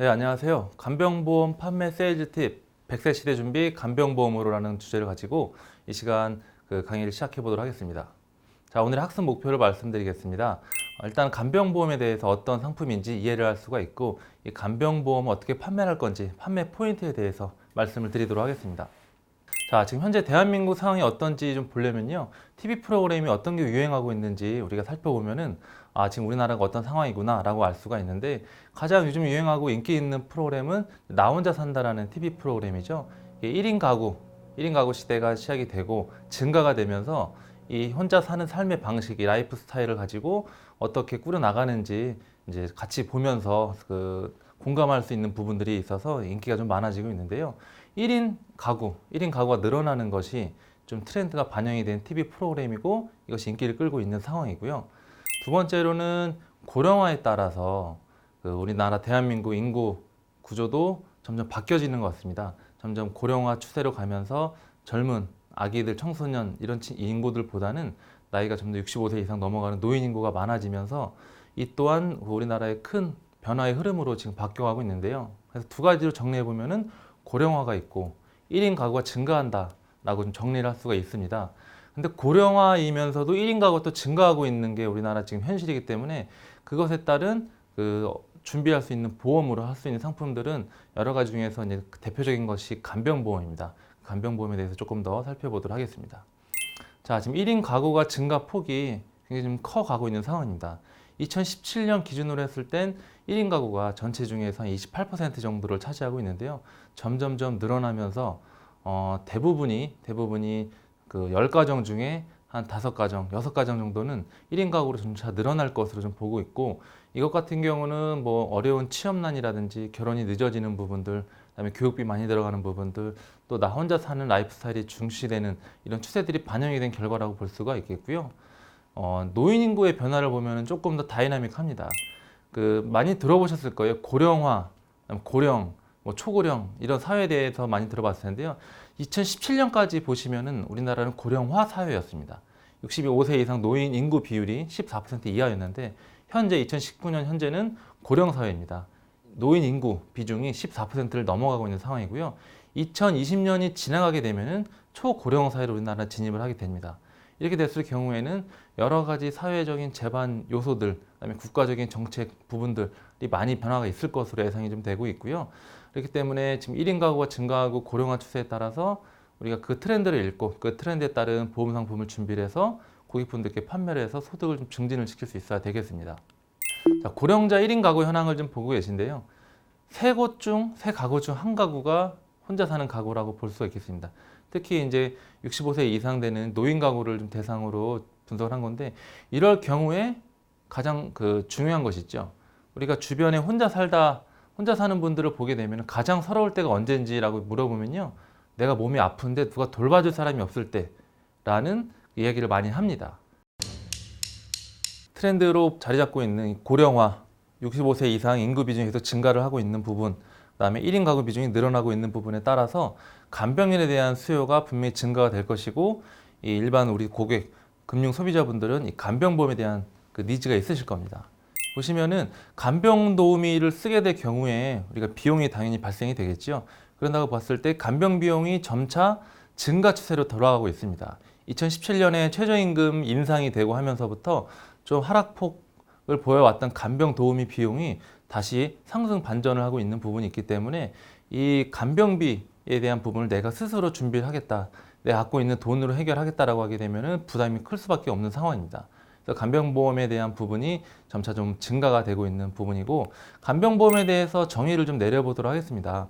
네, 안녕하세요. 간병보험 판매 세일즈 팁 100세 시대 준비 간병보험으로라는 주제를 가지고 이 시간 그 강의를 시작해 보도록 하겠습니다. 자, 오늘의 학습 목표를 말씀드리겠습니다. 어, 일단 간병보험에 대해서 어떤 상품인지 이해를 할 수가 있고 이 간병보험을 어떻게 판매할 건지 판매 포인트에 대해서 말씀을 드리도록 하겠습니다. 자, 지금 현재 대한민국 상황이 어떤지 좀 보려면요. TV 프로그램이 어떤 게 유행하고 있는지 우리가 살펴보면은 아, 지금 우리나라가 어떤 상황이구나 라고 알 수가 있는데 가장 요즘 유행하고 인기 있는 프로그램은 나 혼자 산다라는 TV 프로그램이죠. 이게 1인 가구, 1인 가구 시대가 시작이 되고 증가가 되면서 이 혼자 사는 삶의 방식이 라이프 스타일을 가지고 어떻게 꾸려 나가는지 이제 같이 보면서 그 공감할 수 있는 부분들이 있어서 인기가 좀 많아지고 있는데요. 1인 가구, 1인 가구가 늘어나는 것이 좀 트렌드가 반영이 된 TV 프로그램이고 이것이 인기를 끌고 있는 상황이고요. 두 번째로는 고령화에 따라서 그 우리나라 대한민국 인구 구조도 점점 바뀌어지는 것 같습니다. 점점 고령화 추세로 가면서 젊은 아기들, 청소년 이런 치- 인구들보다는 나이가 좀더 65세 이상 넘어가는 노인 인구가 많아지면서 이 또한 우리나라의 큰 변화의 흐름으로 지금 바뀌어가고 있는데요. 그래서 두 가지로 정리해 보면은 고령화가 있고 1인 가구가 증가한다라고 좀 정리를 할 수가 있습니다. 근데 고령화이면서도 1인 가구가 또 증가하고 있는 게 우리나라 지금 현실이기 때문에 그것에 따른 그 준비할 수 있는 보험으로 할 수 있는 상품들은 여러 가지 중에서 이제 대표적인 것이 간병보험입니다. 간병보험에 대해서 조금 더 살펴보도록 하겠습니다. 자, 지금 1인 가구가 증가 폭이 굉장히 좀 커 가고 있는 상황입니다. 2017년 기준으로 했을 땐 1인 가구가 전체 중에서 28% 정도를 차지하고 있는데요. 점점점 늘어나면서 어, 대부분이 대부분이 그 10가정 중에 한 5가정, 6가정 정도는 1인 가구로 점차 늘어날 것으로 좀 보고 있고 이것 같은 경우는 뭐 어려운 취업난이라든지 결혼이 늦어지는 부분들, 그다음에 교육비 많이 들어가는 부분들, 또 나 혼자 사는 라이프 스타일이 중시되는 이런 추세들이 반영이 된 결과라고 볼 수가 있겠고요. 어, 노인 인구의 변화를 보면 조금 더 다이나믹합니다. 그 많이 들어보셨을 거예요. 고령화, 고령, 뭐 초고령 이런 사회에 대해서 많이 들어봤을 텐데요. 2017년까지 보시면은 우리나라는 고령화 사회였습니다. 65세 이상 노인 인구 비율이 14% 이하였는데 현재 2019년 현재는 고령 사회입니다. 노인 인구 비중이 14%를 넘어가고 있는 상황이고요. 2020년이 지나가게 되면은 초고령 사회로 우리나라 진입을 하게 됩니다. 이렇게 됐을 경우에는 여러 가지 사회적인 제반 요소들, 그다음에 국가적인 정책 부분들이 많이 변화가 있을 것으로 예상이 좀 되고 있고요. 그렇기 때문에 지금 1인 가구가 증가하고 고령화 추세에 따라서 우리가 그 트렌드를 읽고 그 트렌드에 따른 보험 상품을 준비를 해서 고객분들께 판매를 해서 소득을 좀 증진을 시킬 수 있어야 되겠습니다. 자, 고령자 1인 가구 현황을 좀 보고 계신데요. 세 곳 중, 세 가구 중 한 가구가 혼자 사는 가구라고 볼 수가 있겠습니다. 특히 이제 65세 이상 되는 노인 가구를 좀 대상으로 분석을 한 건데 이럴 경우에 가장 그 중요한 것이 있죠. 우리가 주변에 혼자 살다 혼자 사는 분들을 보게 되면 가장 서러울 때가 언제인지라고 물어보면요. 내가 몸이 아픈데 누가 돌봐줄 사람이 없을 때라는 이야기를 많이 합니다. 트렌드로 자리 잡고 있는 이 고령화, 65세 이상 인구 계속 증가를 하고 있는 부분, 그다음에 1인 가구 비중이 늘어나고 있는 부분에 따라서 간병인에 대한 수요가 분명히 증가가 될 것이고 이 일반 우리 고객, 금융 소비자분들은 이 간병보험에 대한 그 니즈가 있으실 겁니다. 보시면은 간병 도우미를 쓰게 될 경우에 우리가 비용이 당연히 발생이 되겠죠. 그런다고 봤을 때 간병 비용이 점차 증가 추세로 돌아가고 있습니다. 2017년에 최저임금 인상이 되고 하면서부터 좀 하락폭을 보여왔던 간병 도우미 비용이 다시 상승 반전을 하고 있는 부분이 있기 때문에 이 간병비에 대한 부분을 내가 스스로 준비를 하겠다. 내가 갖고 있는 돈으로 해결하겠다라고 하게 되면은 부담이 클 수밖에 없는 상황입니다. 그래서 간병보험에 대한 부분이 점차 좀 증가가 되고 있는 부분이고 간병보험에 대해서 정의를 좀 내려보도록 하겠습니다.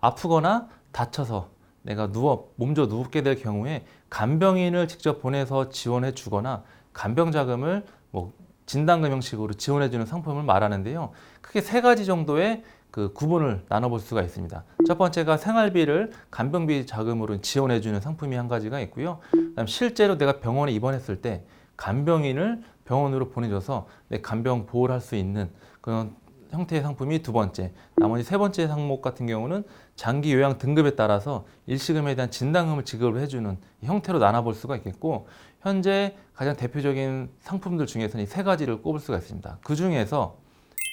아프거나 다쳐서 내가 누워 몸져 누우게 될 경우에 간병인을 직접 보내서 지원해 주거나 간병 자금을 뭐 진단금 형식으로 지원해 주는 상품을 말하는데요. 크게 세 가지 정도의 그 구분을 나눠볼 수가 있습니다. 첫 번째가 생활비를 간병비 자금으로 지원해 주는 상품이 한 가지가 있고요. 그다음 실제로 내가 병원에 입원했을 때 간병인을 병원으로 보내줘서 내 간병 보호를 할 수 있는 그런 형태의 상품이 두 번째. 나머지 세 번째 항목 같은 경우는 장기 요양 등급에 따라서 일시금에 대한 진단금을 지급을 해주는 형태로 나눠볼 수가 있겠고 현재 가장 대표적인 상품들 중에서는 이 세 가지를 꼽을 수가 있습니다. 그 중에서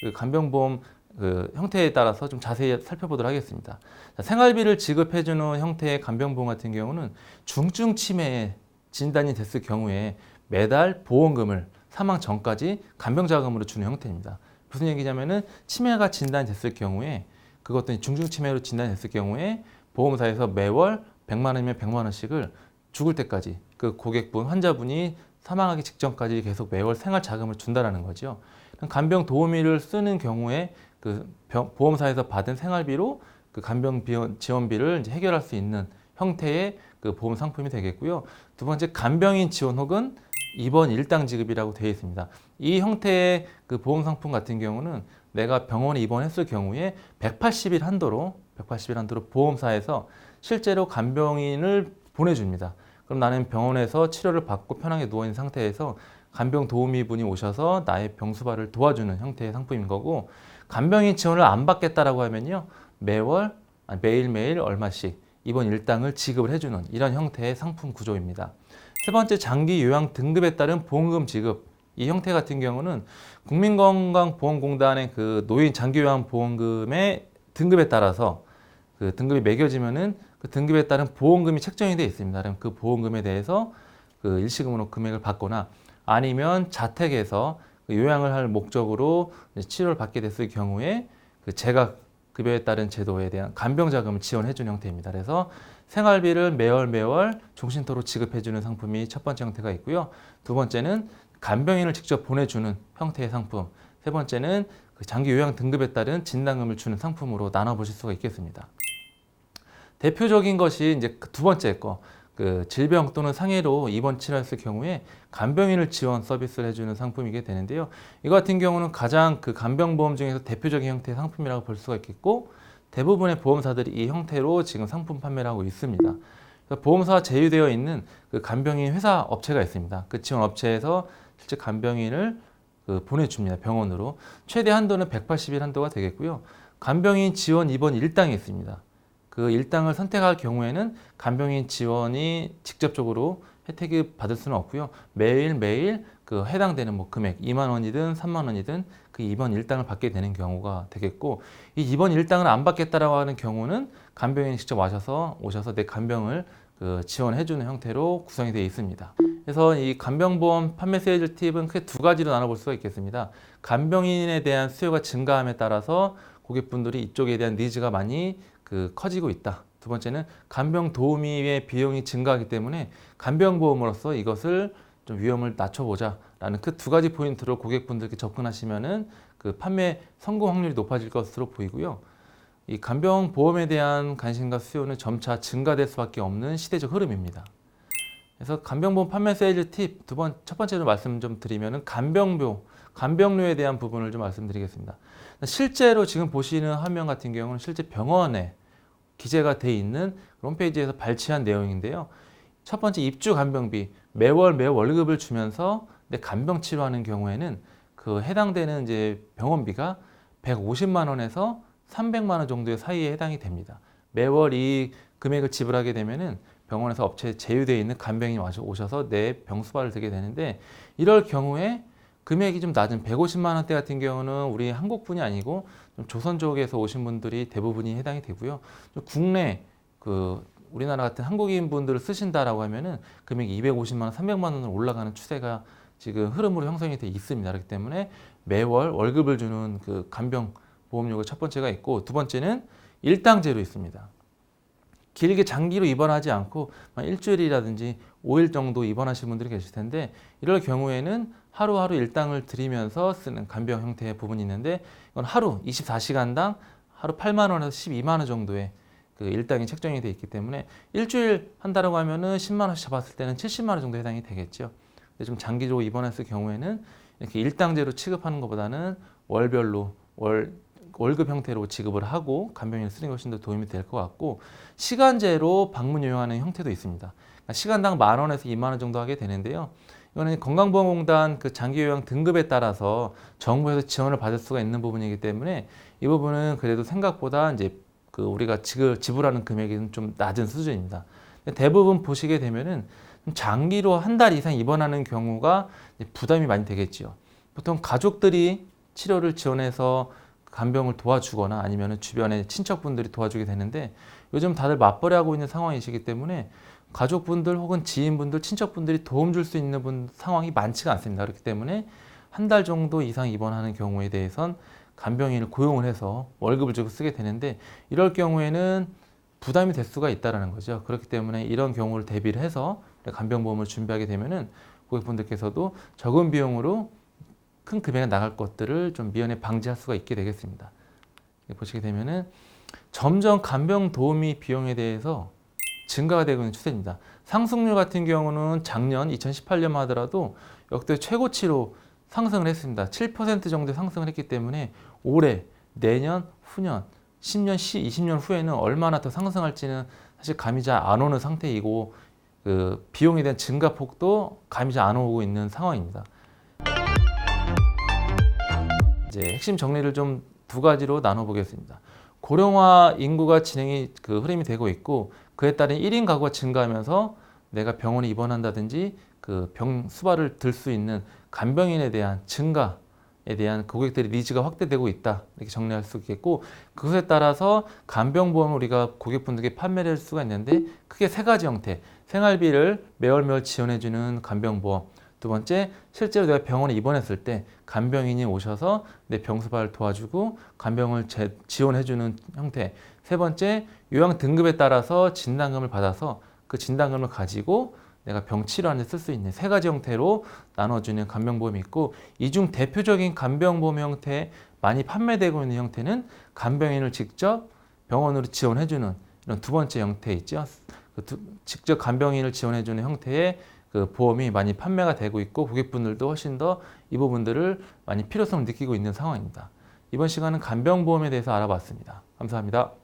그 간병보험 그 형태에 따라서 좀 자세히 살펴보도록 하겠습니다. 자, 생활비를 지급해주는 형태의 간병보험 같은 경우는 중증 치매에 진단이 됐을 경우에 매달 보험금을 사망 전까지 간병자금으로 주는 형태입니다. 무슨 얘기냐면은 치매가 진단됐을 경우에 그것도 중증 치매로 진단됐을 경우에 보험사에서 매월 100만 원이면 100만 원씩을 죽을 때까지 그 고객분 환자분이 사망하기 직전까지 계속 매월 생활 자금을 준다라는 거죠. 간병 도우미를 쓰는 경우에 그 병- 보험사에서 받은 생활비로 그 간병 지원비를 이제 해결할 수 있는 형태의 그 보험 상품이 되겠고요. 두 번째 간병인 지원 혹은 입원 일당 지급이라고 되어 있습니다. 이 형태의 그 보험 상품 같은 경우는 내가 병원에 입원했을 경우에 180일 한도로 180일 한도로 보험사에서 실제로 간병인을 보내줍니다. 그럼 나는 병원에서 치료를 받고 편하게 누워 있는 상태에서 간병 도우미 분이 오셔서 나의 병수발을 도와주는 형태의 상품인 거고 간병인 지원을 안 받겠다라고 하면요 매월 아니, 매일매일 얼마씩 입원 일당을 지급을 해주는 이런 형태의 상품 구조입니다. 세 번째 장기 요양 등급에 따른 보험금 지급 이 형태 같은 경우는 국민건강보험공단의 그 노인 장기 요양 보험금의 등급에 따라서 그 등급이 매겨지면은 그 등급에 따른 보험금이 책정이 되어 있습니다. 그럼 그 보험금에 대해서 그 일시금으로 금액을 받거나 아니면 자택에서 그 요양을 할 목적으로 치료를 받게 됐을 경우에 그 재각 급여에 따른 제도에 대한 간병 자금을 지원해 주는 형태입니다. 그래서 생활비를 매월 매월 종신토로 지급해 주는 상품이 첫 번째 형태가 있고요. 두 번째는 간병인을 직접 보내 주는 형태의 상품. 세 번째는 그 장기 요양 등급에 따른 진단금을 주는 상품으로 나눠 보실 수가 있겠습니다. 대표적인 것이 이제 그두 번째 거. 그 질병 또는 상해로 입원 치료했을 경우에 간병인을 지원 서비스를 해주는 상품이게 되는데요. 이 같은 경우는 가장 그 간병보험 중에서 대표적인 형태의 상품이라고 볼 수가 있겠고 대부분의 보험사들이 이 형태로 지금 상품 판매를 하고 있습니다. 보험사와 제휴되어 있는 그 간병인 회사 업체가 있습니다. 그 지원 업체에서 실제 간병인을 그 보내줍니다. 병원으로 최대 한도는 180일 한도가 되겠고요. 간병인 지원 입원 일당이 있습니다. 그 일당을 선택할 경우에는 간병인 지원이 직접적으로 혜택을 받을 수는 없고요. 매일 매일 그 해당되는 뭐 금액 2만 원이든 3만 원이든 그 입원 일당을 받게 되는 경우가 되겠고 이 입원 일당을 안 받겠다라고 하는 경우는 간병인이 직접 와셔서 오셔서 내 간병을 그 지원해 주는 형태로 구성이 되어 있습니다. 그래서 이 간병보험 판매 세일 팁은 크게 두 가지로 나눠볼 수가 있겠습니다. 간병인에 대한 수요가 증가함에 따라서 고객분들이 이쪽에 대한 니즈가 많이 그 커지고 있다. 두 번째는 간병 도우미의 비용이 증가하기 때문에 간병 보험으로서 이것을 좀 위험을 낮춰보자라는 그 두 가지 포인트로 고객분들께 접근하시면은 그 판매 성공 확률이 높아질 것으로 보이고요. 이 간병 보험에 대한 관심과 수요는 점차 증가될 수밖에 없는 시대적 흐름입니다. 그래서 간병보험 판매 세일즈 팁 두 번 첫 번째로 말씀 좀 드리면은 간병료 간병료에 대한 부분을 좀 말씀드리겠습니다. 실제로 지금 보시는 화면 같은 경우는 실제 병원에 기재가 돼 있는 홈페이지에서 발췌한 내용인데요. 첫 번째 입주 간병비 매월 매 월급을 주면서 내 간병 치료하는 경우에는 그 해당되는 이제 병원비가 150만 원에서 300만 원 정도의 사이에 해당이 됩니다. 매월 이 금액을 지불하게 되면은 병원에서 업체에 제휴되어 있는 간병인이 와서 오셔서 내 병수발을 들게 되는데 이럴 경우에 금액이 좀 낮은 150만 원대 같은 경우는 우리 한국분이 아니고 좀 조선 쪽에서 오신 분들이 대부분이 해당이 되고요. 좀 국내 그 우리나라 같은 한국인 분들을 쓰신다라고 하면은 금액이 250만 원, 300만 원으로 올라가는 추세가 지금 흐름으로 형성이 돼 있습니다. 그렇기 때문에 매월 월급을 주는 그 간병 보험료가 첫 번째가 있고 두 번째는 일당제로 있습니다. 길게 장기로 입원하지 않고 한 일주일이라든지 5일 정도 입원하신 분들이 계실 텐데 이럴 경우에는 하루하루 일당을 드리면서 쓰는 간병 형태의 부분이 있는데 이건 하루 24시간당 하루 8만 원에서 12만 원 정도의 그 일당이 책정이 돼 있기 때문에 일주일 한다라고 하면은 10만 원씩 잡았을 때는 70만 원 정도 해당이 되겠죠. 근데 좀 장기적으로 입원했을 경우에는 이렇게 일당제로 취급하는 것보다는 월별로 월 월급 형태로 지급을 하고 간병인을 쓰는 것이 더 도움이 될 것 같고 시간제로 방문 요용하는 형태도 있습니다. 그러니까 시간당 만 원에서 2만 원 정도 하게 되는데요. 이거는 건강보험공단 그 장기요양 등급에 따라서 정부에서 지원을 받을 수가 있는 부분이기 때문에 이 부분은 그래도 생각보다 이제 그 우리가 지급, 지불하는 금액이 좀 낮은 수준입니다. 대부분 보시게 되면은 장기로 한 달 이상 입원하는 경우가 부담이 많이 되겠지요. 보통 가족들이 치료를 지원해서 간병을 도와주거나 아니면 주변에 친척분들이 도와주게 되는데 요즘 다들 맞벌이 하고 있는 상황이시기 때문에 가족분들 혹은 지인분들, 친척분들이 도움 줄 수 있는 분 상황이 많지가 않습니다. 그렇기 때문에 한 달 정도 이상 입원하는 경우에 대해선 간병인을 고용을 해서 월급을 주고 쓰게 되는데 이럴 경우에는 부담이 될 수가 있다라는 거죠. 그렇기 때문에 이런 경우를 대비를 해서 간병보험을 준비하게 되면은 고객분들께서도 적은 비용으로 큰 금액이 나갈 것들을 좀 미연에 방지할 수가 있게 되겠습니다. 보시게 되면은 점점 간병 도우미 비용에 대해서 증가가 되고 있는 추세입니다. 상승률 같은 경우는 작년 2018년 하더라도 역대 최고치로 상승을 했습니다. 7% 정도 상승을 했기 때문에 올해, 내년, 후년, 10년, 20년 후에는 얼마나 더 상승할지는 사실 감이 잘 안 오는 상태이고 그 비용에 대한 증가폭도 감이 잘 안 오고 있는 상황입니다. 이제 핵심 정리를 좀 두 가지로 나눠 보겠습니다. 고령화 인구가 진행이 그 흐름이 되고 있고 그에 따른 1인 가구가 증가하면서 내가 병원에 입원한다든지 그 병 수발을 들 수 있는 간병인에 대한 증가에 대한 고객들의 니즈가 확대되고 있다 이렇게 정리할 수 있겠고 그것에 따라서 간병보험을 우리가 고객분들께 판매를 할 수가 있는데 크게 세 가지 형태 생활비를 매월 매월 지원해주는 간병보험 두 번째 실제로 내가 병원에 입원했을 때 간병인이 오셔서 내 병수발을 도와주고 간병을 제- 지원해주는 형태 세 번째 요양 등급에 따라서 진단금을 받아서 그 진단금을 가지고 내가 병 치료하는 데 쓸 수 있는 세 가지 형태로 나눠주는 간병보험이 있고 이 중 대표적인 간병보험 형태 많이 판매되고 있는 형태는 간병인을 직접 병원으로 지원해주는 이런 두 번째 형태 있죠. 그 두- 직접 간병인을 지원해주는 형태의 그 보험이 많이 판매가 되고 있고 고객분들도 훨씬 더 이 부분들을 많이 필요성을 느끼고 있는 상황입니다. 이번 시간은 간병보험에 대해서 알아봤습니다. 감사합니다.